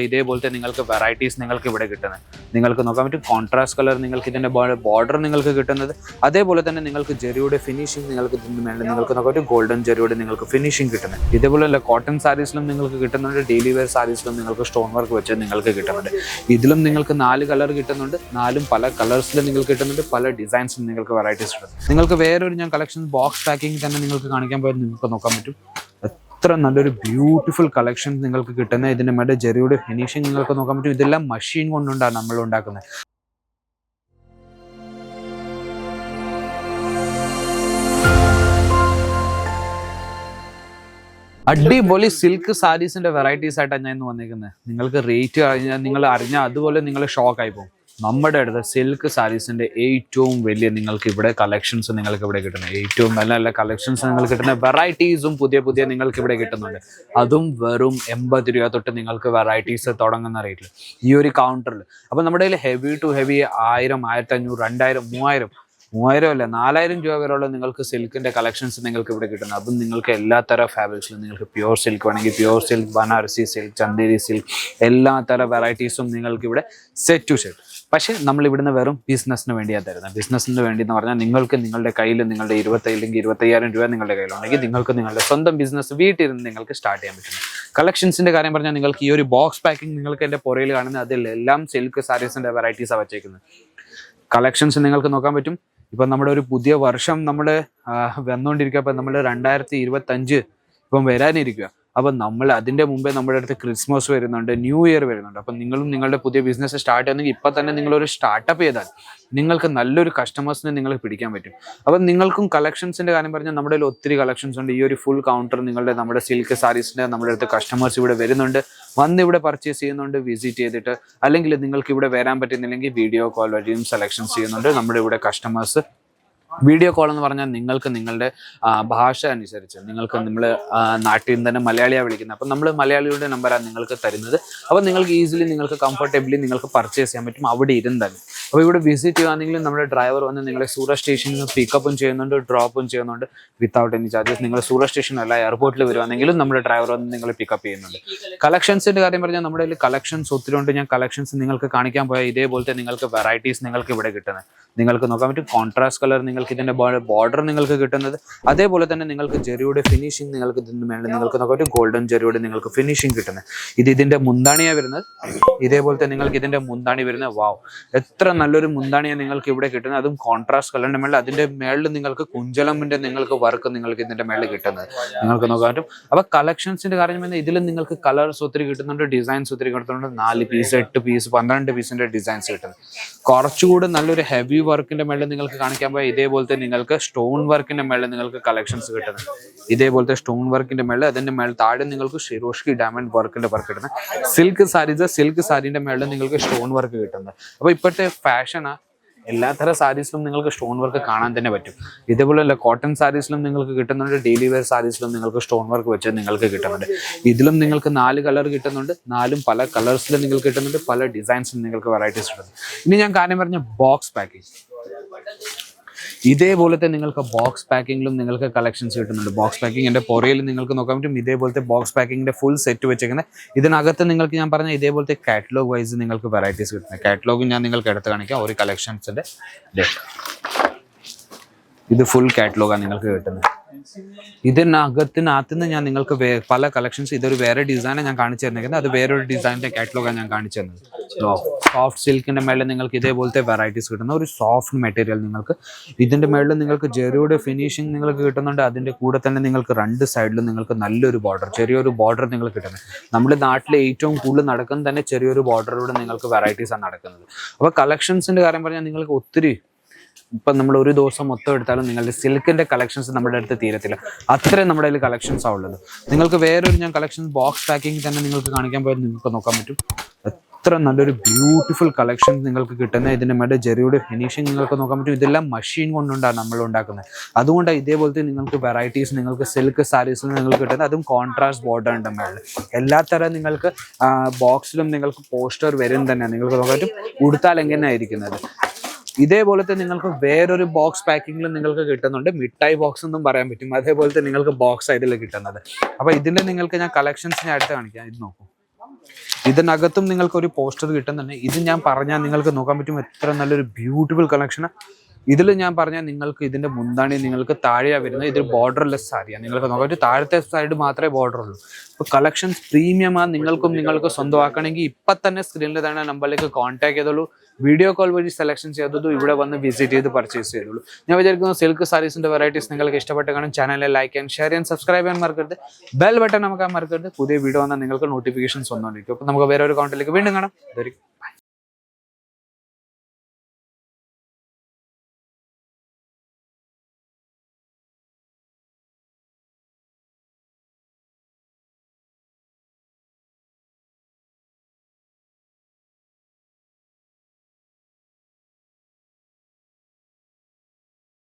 ഇതേപോലത്തെ നിങ്ങൾക്ക് വെറൈറ്റീസ് നിങ്ങൾക്ക് ഇവിടെ കിട്ടുന്നത്. നിങ്ങൾക്ക് നോക്കാൻ പറ്റും കോൺട്രാസ്റ്റ് കളർ നിങ്ങൾക്ക് ഇതിന്റെ ബോർഡർ നിങ്ങൾക്ക് കിട്ടുന്നത്. അതേപോലെ തന്നെ നിങ്ങൾക്ക് ജെറിയുടെ ഫിനിഷിംഗ് നിങ്ങൾക്ക് മേലെ നിങ്ങൾക്ക് നോക്കാൻ പറ്റും ഗോൾഡൻ ജെറിയുടെ നിങ്ങൾക്ക് ഫിനിഷിംഗ് കിട്ടുന്നത്. ഇതേപോലെ കോട്ടൺ സാരീസിലും നിങ്ങൾക്ക് കിട്ടുന്നുണ്ട് ഡെയിലി വെയർ സാരീസിലും നിങ്ങൾക്ക് സ്റ്റോൺ വർക്ക് വെച്ച് നിങ്ങൾക്ക് കിട്ടുന്നുണ്ട്. ഇതിലും നിങ്ങൾക്ക് നാല് കളർ കിട്ടുന്നുണ്ട് നാലും പല കളേഴ്സിലും നിങ്ങൾക്ക് കിട്ടുന്നുണ്ട് പല ഡിസൈൻസിലും നിങ്ങൾക്ക് വെറൈറ്റീസ് കിട്ടുന്നുണ്ട് നിങ്ങൾക്ക് വേറൊരു ഞാൻ കളക്ഷൻ ബോക്സ് പാക്കിംഗ് തന്നെ നിങ്ങൾക്ക് കാണിക്കാൻ പോയാൽ നിങ്ങൾക്ക് നോക്കാൻ പറ്റും. എത്ര നല്ലൊരു ബ്യൂട്ടിഫുൾ കളക്ഷൻ നിങ്ങൾക്ക് കിട്ടുന്നത് ഇതിന്റെ മേലെ ജെറിയുടെ ഫിനിഷിംഗ് നിങ്ങൾക്ക് നോക്കാൻ പറ്റും. ഇതെല്ലാം മഷീൻ കൊണ്ടുണ്ടാണ് നമ്മൾ ഉണ്ടാക്കുന്നത് അടിപൊളി സിൽക്ക് സാരീസിന്റെ വെറൈറ്റീസ് ആയിട്ടാണ് ഞാൻ ഇന്ന് വന്നിരിക്കുന്നത് നിങ്ങൾക്ക് റേറ്റ് കഴിഞ്ഞാൽ നിങ്ങൾ അറിഞ്ഞാൽ അതുപോലെ നിങ്ങൾ ഷോക്ക് ആയി പോകും. നമ്മുടെ അടുത്ത് സിൽക്ക് സാരീസിന്റെ ഏറ്റവും വലിയ നിങ്ങൾക്ക് ഇവിടെ കളക്ഷൻസ് നിങ്ങൾക്ക് ഇവിടെ കിട്ടുന്നത്. ഏറ്റവും നല്ല നല്ല കളക്ഷൻസ് നിങ്ങൾക്ക് കിട്ടുന്ന വെറൈറ്റീസും പുതിയ പുതിയ നിങ്ങൾക്ക് ഇവിടെ കിട്ടുന്നുണ്ട്. അതും വെറും എൺപത് രൂപ തൊട്ട് നിങ്ങൾക്ക് വെറൈറ്റീസ് തുടങ്ങുന്ന റേറ്റിൽ ഈ ഒരു കൗണ്ടറിൽ അപ്പോൾ നമ്മുടെ കയ്യിൽ ഹെവി ടു ഹെവി ആയിരം ആയിരത്തി അഞ്ഞൂറ് രണ്ടായിരം മൂവായിരം മൂവായിരം അല്ല? നാലായിരം രൂപ വരെയുള്ള നിങ്ങൾക്ക് സിൽക്കിന്റെ കളക്ഷൻസ് നിങ്ങൾക്ക് ഇവിടെ കിട്ടുന്നത് അതും നിങ്ങൾക്ക് എല്ലാ തരം ഫാബ്രിക്സിലും നിങ്ങൾക്ക് പ്യുവർ സിൽക്ക് വേണമെങ്കിൽ pure silk Banarasi silk Chanderi silk എല്ലാ തരം വെറൈറ്റീസും നിങ്ങൾക്ക് ഇവിടെ സെറ്റ് ടു സെറ്റ് പക്ഷേ നമ്മൾ ഇവിടുന്ന് വെറും ബിസിനസ്സിന് വേണ്ടിയാണ് തരുന്നത്. ബിസിനസ്സിന് വേണ്ടി എന്ന് പറഞ്ഞാൽ നിങ്ങൾക്ക് നിങ്ങളുടെ കയ്യിൽ നിങ്ങളുടെ ഇരുപത്തി അല്ലെങ്കിൽ ഇരുപത്തയ്യായിരം രൂപ നിങ്ങളുടെ കയ്യിലുണ്ടെങ്കിൽ നിങ്ങൾക്ക് നിങ്ങളുടെ സ്വന്തം ബിസിനസ് വീട്ടിലിരുന്ന് നിങ്ങൾക്ക് സ്റ്റാർട്ട് ചെയ്യാൻ പറ്റും കളക്ഷൻസിന്റെ കാര്യം പറഞ്ഞാൽ നിങ്ങൾക്ക് ഈ ഒരു ബോക്സ് പാക്കിംഗ് നിങ്ങൾക്ക് എന്റെ പുറയിൽ കാണുന്നത് അതിലെല്ലാം സിൽക്ക് സാരീസിന്റെ വെറൈറ്റീസാണ് വെച്ചേക്കുന്നത്. കളക്ഷൻസ് നിങ്ങൾക്ക് നോക്കാൻ പറ്റും. ഇപ്പം നമ്മുടെ ഒരു പുതിയ വർഷം നമ്മൾ വന്നുകൊണ്ടിരിക്കുക ഇപ്പം നമ്മൾ രണ്ടായിരത്തി ഇരുപത്തി അഞ്ച് ഇപ്പം വരാനിരിക്കുക അപ്പം നമ്മൾ അതിന്റെ മുമ്പേ നമ്മുടെ അടുത്ത് ക്രിസ്മസ് വരുന്നുണ്ട് ന്യൂ ഇയർ വരുന്നുണ്ട്. അപ്പം നിങ്ങളും നിങ്ങളുടെ പുതിയ ബിസിനസ് സ്റ്റാർട്ട് ചെയ്യുന്നെങ്കിൽ ഇപ്പം തന്നെ നിങ്ങളൊരു സ്റ്റാർട്ടപ്പ് ചെയ്താൽ നിങ്ങൾക്ക് നല്ലൊരു കസ്റ്റമേഴ്സിനെ നിങ്ങൾ പിടിക്കാൻ പറ്റും. അപ്പം നിങ്ങൾക്കും കളക്ഷൻസിന്റെ കാര്യം പറഞ്ഞാൽ നമ്മുടെ ഒത്തിരി കളക്ഷൻസ് ഉണ്ട്. ഈ ഒരു ഫുൾ കൗണ്ടർ നിങ്ങളുടെ നമ്മുടെ സിൽക്ക് സാരീസിന്റെ നമ്മുടെ അടുത്ത് കസ്റ്റമേഴ്സ് ഇവിടെ വരുന്നുണ്ട്. വന്ന് ഇവിടെ പർച്ചേസ് ചെയ്യുന്നുണ്ട് വിസിറ്റ് ചെയ്തിട്ട്. അല്ലെങ്കിൽ നിങ്ങൾക്ക് ഇവിടെ വരാൻ പറ്റുന്നില്ലെങ്കിൽ വീഡിയോ കോൾ വഴിയും സെലക്ഷൻസ് ചെയ്യുന്നുണ്ട്. നമ്മുടെ ഇവിടെ കസ്റ്റമേഴ്സ് വീഡിയോ കോൾ എന്ന് പറഞ്ഞാൽ നിങ്ങൾക്ക് നിങ്ങളുടെ ഭാഷ അനുസരിച്ച് നിങ്ങൾക്ക് നമ്മൾ നാട്ടിൽ നിന്ന് തന്നെ മലയാളിയാണ് വിളിക്കുന്നത്. അപ്പം നമ്മൾ മലയാളിയുടെ നമ്പറാണ് നിങ്ങൾക്ക് തരുന്നത്. അപ്പോൾ നിങ്ങൾക്ക് ഈസിലി നിങ്ങൾക്ക് കംഫർട്ടബിളി നിങ്ങൾക്ക് പർച്ചേസ് ചെയ്യാൻ പറ്റും അവിടെ ഇരുന്ന് തന്നെ അപ്പോൾ ഇവിടെ വിസിറ്റ് ചെയ്യുകയാണെങ്കിലും നമ്മുടെ ഡ്രൈവർ വന്ന് നിങ്ങളെ സൂറ സ്റ്റേഷനിൽ നിന്ന് പിക്കപ്പും ചെയ്യുന്നുണ്ട് ഡ്രോപ്പും ചെയ്യുന്നുണ്ട്. വിത്തൗട്ട് എനി ചാർജസ് നിങ്ങൾ സൂറ സ്റ്റേഷൻ അല്ല എയർപോർട്ടിൽ വരുവാണെങ്കിലും നമ്മുടെ ഡ്രൈവർ വന്ന് നിങ്ങളെ പിക്കപ്പ് ചെയ്യുന്നുണ്ട്. കളക്ഷൻസിന്റെ കാര്യം പറഞ്ഞാൽ നമ്മുടെ കയ്യിൽ കളക്ഷൻസ് ഒത്തിരി ഉണ്ട്. ഞാൻ കളക്ഷൻസ് നിങ്ങൾക്ക് കാണിക്കാൻ പോയാൽ ഇതേപോലത്തെ നിങ്ങൾക്ക് വെറൈറ്റീസ് നിങ്ങൾക്ക് ഇവിടെ കിട്ടുന്നത്. നിങ്ങൾക്ക് നോക്കാൻ പറ്റും. കോൺട്രാസ്റ്റ് കളർ നിങ്ങൾക്ക് ഇതിന്റെ ബോർഡർ നിങ്ങൾക്ക് കിട്ടുന്നത്. അതേപോലെ തന്നെ നിങ്ങൾക്ക് ജെറിയുടെ ഫിനിഷിംഗ് നിങ്ങൾക്ക് ഇതിന് മേലെ നിങ്ങൾക്ക് നോക്കാൻ പറ്റും. ഗോൾഡൻ ജെറിയുടെ നിങ്ങൾക്ക് ഫിനിഷിംഗ് കിട്ടുന്നത്. ഇത് ഇതിന്റെ മുന്താണിയാണ് വരുന്നത്. തന്നെ നിങ്ങൾക്ക് ഇതിന്റെ മുന്താണി വരുന്നത്. വാവ് എത്ര നല്ലൊരു മുന്താണിയാണ് നിങ്ങൾക്ക് ഇവിടെ കിട്ടുന്നത്. അതും കോൺട്രാസ്റ്റ് കളറിന്റെ മേളിൽ. അതിന്റെ മേളിൽ നിങ്ങൾക്ക് കുഞ്ചലമ്പിന്റെ നിങ്ങൾക്ക് വർക്ക് നിങ്ങൾക്ക് ഇതിന്റെ മേളിൽ കിട്ടുന്നത്. നിങ്ങൾക്ക് നോക്കാൻ പറ്റും. അപ്പൊ കളക്ഷൻസിന്റെ കാര്യം പറഞ്ഞാൽ ഇതിൽ നിങ്ങൾക്ക് കളേഴ്സ് ഒത്തിരി കിട്ടുന്നുണ്ട് ഡിസൈൻസ് ഒത്തിരി കിട്ടുന്നുണ്ട്. നാല് പീസ് എട്ട് പീസ് പന്ത്രണ്ട് പീസിന്റെ ഡിസൈൻസ് കിട്ടുന്നത്. കുറച്ചുകൂടി നല്ലൊരു ഹെവി വർക്കിന്റെ മേളിൽ നിങ്ങൾക്ക് കാണിക്കാൻ പോയാൽ ഇതേപോലത്തെ നിങ്ങൾക്ക് സ്റ്റോൺ വർക്കിന്റെ മേളിൽ നിങ്ങൾക്ക് കളക്ഷൻസ് കിട്ടുന്നത്. ഇതേപോലത്തെ സ്റ്റോൺ വർക്കിന്റെ മേളിൽ അതിന്റെ മേളിൽ താഴെ നിങ്ങൾക്ക് ഷിറോഷ്കി ഡയമണ്ട് വർക്കിന്റെ വർക്ക് കിട്ടുന്നത്. സിൽക്ക് സാരീസ് സിൽക്ക് സാരീന്റെ മേളിൽ നിങ്ങൾക്ക് സ്റ്റോൺ വർക്ക് കിട്ടുന്നത്. അപ്പൊ ഇപ്പോഴത്തെ ഫാഷനാ എല്ലാത്തരം സാരീസിലും നിങ്ങൾക്ക് സ്റ്റോൺ വർക്ക് കാണാൻ തന്നെ പറ്റും. ഇതേപോലെ കോട്ടൺ സാരീസിലും നിങ്ങൾക്ക് കിട്ടുന്നുണ്ട് ഡെയിലി വെയർ സാരീസിലും നിങ്ങൾക്ക് സ്റ്റോൺ വർക്ക് വെച്ച് നിങ്ങൾക്ക് കിട്ടുന്നുണ്ട്. ഇതിലും നിങ്ങൾക്ക് നാല് കളർ കിട്ടുന്നുണ്ട് നാലും പല കളേഴ്സിലും നിങ്ങൾക്ക് കിട്ടുന്നുണ്ട് പല ഡിസൈൻസിലും നിങ്ങൾക്ക് വെറൈറ്റീസ് കിട്ടുന്നുണ്ട് ഇനി ഞാൻ കാര്യം പറഞ്ഞ ബോക്സ് പാക്കേജ് ഇതേപോലത്തെ നിങ്ങൾക്ക് ബോക്സ് പാക്കിങ്ങിലും നിങ്ങൾക്ക് കളക്ഷൻസ് കിട്ടുന്നുണ്ട്. ബോക്സ് പാക്കിംഗ് എന്റെ പുറയിൽ നിങ്ങൾക്ക് നോക്കാൻ പറ്റും. ഇതേപോലത്തെ ബോക്സ് പാക്കിങ്ങിന്റെ ഫുൾ സെറ്റ് വെച്ചേക്കുന്നത് ഇതിനകത്ത് നിങ്ങൾക്ക് ഞാൻ പറഞ്ഞ ഇതേപോലത്തെ കാറ്റലോഗ് വൈസ് നിങ്ങൾക്ക് വെറൈറ്റീസ് കിട്ടുന്നത് കാറ്റലോഗ് ഞാൻ നിങ്ങൾക്ക് എടുത്ത് കാണിക്കാം. ഒരു കളക്ഷൻസിന്റെ ഇത് ഫുൾ കാറ്റലോഗാണ് നിങ്ങൾക്ക് കിട്ടുന്നത് ഇതിനകത്തിനകത്ത് നിന്ന് ഞാൻ നിങ്ങൾക്ക് പല കളക്ഷൻസ് ഇതൊരു വേറെ ഡിസൈനാണ് ഞാൻ കാണിച്ചു തന്നിരിക്കുന്നത്. അത് വേറൊരു ഡിസൈനിന്റെ കാറ്റലോഗാണ് ഞാൻ കാണിച്ചു തന്നത്. സോഫ്റ്റ് സിൽക്കിന്റെ മേളിൽ നിങ്ങൾക്ക് ഇതേപോലത്തെ വെറൈറ്റീസ് കിട്ടുന്ന ഒരു സോഫ്റ്റ് മെറ്റീരിയൽ നിങ്ങൾക്ക്. ഇതിന്റെ മേളിൽ നിങ്ങൾക്ക് ചെറിയൊരു ഫിനിഷിംഗ് നിങ്ങൾക്ക് കിട്ടുന്നുണ്ട്. അതിന്റെ കൂടെ തന്നെ നിങ്ങൾക്ക് രണ്ട് സൈഡിലും നിങ്ങൾക്ക് നല്ലൊരു ബോർഡർ ചെറിയൊരു ബോർഡർ നിങ്ങൾക്ക് കിട്ടുന്നത്. നമ്മുടെ നാട്ടിലെ ഏറ്റവും കൂടുതൽ നടക്കുന്നത് തന്നെ ചെറിയൊരു ബോർഡറിലൂടെ നിങ്ങൾക്ക് വെറൈറ്റീസ് ആണ് നടക്കുന്നത്. അപ്പോൾ കളക്ഷൻസിന്റെ കാര്യം പറഞ്ഞാൽ നിങ്ങൾക്ക് ഒത്തിരി ഇപ്പം നമ്മൾ ഒരു ദിവസം മൊത്തം എടുത്താലും നിങ്ങളുടെ സിൽക്കിന്റെ കളക്ഷൻസ് നമ്മുടെ അടുത്ത് തീരത്തില്ല. അത്രയും നമ്മുടെ കയ്യിൽ കളക്ഷൻസ് ഉള്ളത്. നിങ്ങൾക്ക് വേറൊരു ഞാൻ കളക്ഷൻ ബോക്സ് പാക്കിംഗ് തന്നെ നിങ്ങൾക്ക് കാണിക്കാൻ പോയാൽ നിങ്ങൾക്ക് നോക്കാൻ പറ്റും. എത്ര നല്ലൊരു ബ്യൂട്ടിഫുൾ കളക്ഷൻ നിങ്ങൾക്ക് കിട്ടുന്ന. ഇതിന്റെ മേലെ ജെറിയുടെ ഫിനിഷിങ് നിങ്ങൾക്ക് നോക്കാൻ പറ്റും. ഇതെല്ലാം മഷീൻ കൊണ്ടുണ്ടാണ് നമ്മൾ ഉണ്ടാക്കുന്നത്. അതുകൊണ്ട് ഇതേപോലത്തെ നിങ്ങൾക്ക് വെറൈറ്റീസ് നിങ്ങൾക്ക് സിൽക്ക് സാരീസിൽ നിങ്ങൾക്ക് കിട്ടുന്നത് അതും കോൺട്രാസ്റ്റ് ബോർഡർ ഉണ്ട് മേളിൽ എല്ലാ തരം നിങ്ങൾക്ക് ബോക്സിലും നിങ്ങൾക്ക് പോസ്റ്റർ വരും തന്നെ. നിങ്ങൾക്ക് നോക്കാൻ പറ്റും. ഉടുത്താൽ എങ്ങനെയാണ് ഇരിക്കുന്നത്? ഇതേപോലത്തെ നിങ്ങൾക്ക് വേറൊരു ബോക്സ് പാക്കിങ്ങിൽ നിങ്ങൾക്ക് കിട്ടുന്നുണ്ട്. മിഠായി ബോക്സ് എന്നും പറയാൻ പറ്റും. അതേപോലത്തെ നിങ്ങൾക്ക് ബോക്സ് ആയതിൽ കിട്ടുന്നത്. അപ്പൊ ഇതിന്റെ നിങ്ങൾക്ക് ഞാൻ കളക്ഷൻസ് ഞാൻ അടുത്ത് കാണിക്കാം. ഇത് നോക്കൂ. ഇതിനകത്തും നിങ്ങൾക്ക് ഒരു പോസ്റ്റർ കിട്ടുന്നുണ്ട്. ഇത് ഞാൻ പറഞ്ഞാൽ നിങ്ങൾക്ക് നോക്കാൻ പറ്റും എത്ര നല്ലൊരു ബ്യൂട്ടിഫുൾ കളക്ഷൻ ഇതിൽ ഞാൻ പറഞ്ഞാൽ നിങ്ങൾക്ക് ഇതിന്റെ മുന്താണി നിങ്ങൾക്ക് താഴെയാണ് വരുന്നത്. ഇതൊരു ബോർഡർലെസ് സാരിയാണ് നിങ്ങൾക്ക് നോക്കാം. ഒരു താഴത്തെ സൈഡ് മാത്രമേ ബോർഡർ ഉള്ളൂ. അപ്പോൾ കളക്ഷൻസ് പ്രീമിയമാണ് നിങ്ങൾക്കും നിങ്ങൾക്ക് സ്വന്തമാക്കണമെങ്കിൽ ഇപ്പൊ തന്നെ സ്ക്രീനിൽ തന്നെ നമ്പറിലേക്ക് കോൺടാക്ട് ചെയ്തോളൂ. വീഡിയോ കോൾ വഴി സെലക്ഷൻ ചെയ്തതും ഇവിടെ വന്ന് വിസിറ്റ് ചെയ്ത് പർച്ചേസ് ചെയ്തോളൂ. ഞാൻ വിചാരിക്കുന്നു സിൽക്ക് സാരീസിന്റെ വെറൈറ്റീസ് നിങ്ങൾക്ക് ഇഷ്ടപ്പെട്ട് കാണും. ചാനലിൽ ലൈക്ക് ആൻഡ് ഷെയർ ചെയ്യാൻ സബ്സ്ക്രൈബ് ചെയ്യാൻ മറക്കരുത്. ബെൽ ബട്ടൺ നമുക്ക് മറക്കരുത്. പുതിയ വീഡിയോ വന്നാൽ നിങ്ങൾക്ക് നോട്ടിഫിക്കേഷൻസ് വന്നുകൊണ്ടിരിക്കും. അപ്പോൾ നമുക്ക് വേറെ ഒരു അക്കൗണ്ടിലേക്ക് വീണ്ടും കാണാം.